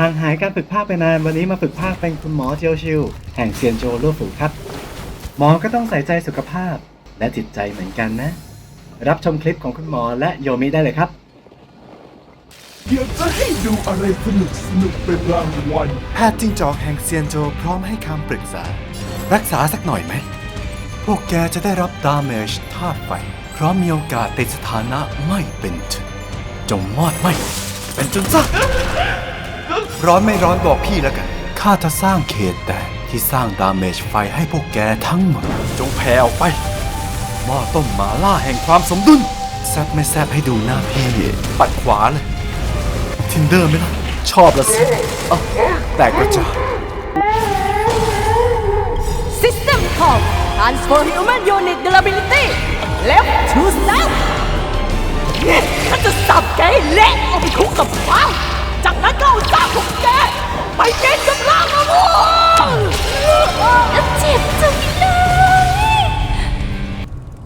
ห่างหายการฝึกภาคไปนานวันนี้มาฝึกภาคเป็นคุณหมอเจียวชิว แห่งเซียนโจลู่ฝูครับ หมอก็ต้องใส่ใจสุขภาพและจิตใจเหมือนกันนะ รับชมคลิปของคุณหมอและโยมิได้เลยครับ เดี๋ยวจะให้ดูอะไรสนุกสนุกเป็นรางวัลแพทย์จิ้งจอกแห่งเซียนโจพร้อมให้คำปรึกษา รักษาสักหน่อยไหม พวกแกจะได้รับดาเมจธาตุไฟเพราะมีโอกาสติดสถานะไม่เป็นถึงจงมอดไหม เป็นจนซะ ร้อนไม่ร้อนบอกพี่แล้วกัน ข้าจะสร้างเขตแดนที่สร้างดาเมจไฟให้พวกแกทั้งหมด จงแผ่ออกไปหม้อต้มหมาล่าแห่งความสมดุลแซบไม่แซบให้ดูหน้าพี่ ปัดขวาเลย ทินเดอร์ไหมล่ะ ชอบละสิอะแตกกระจาย System Call Transfer Human Unit Durability Left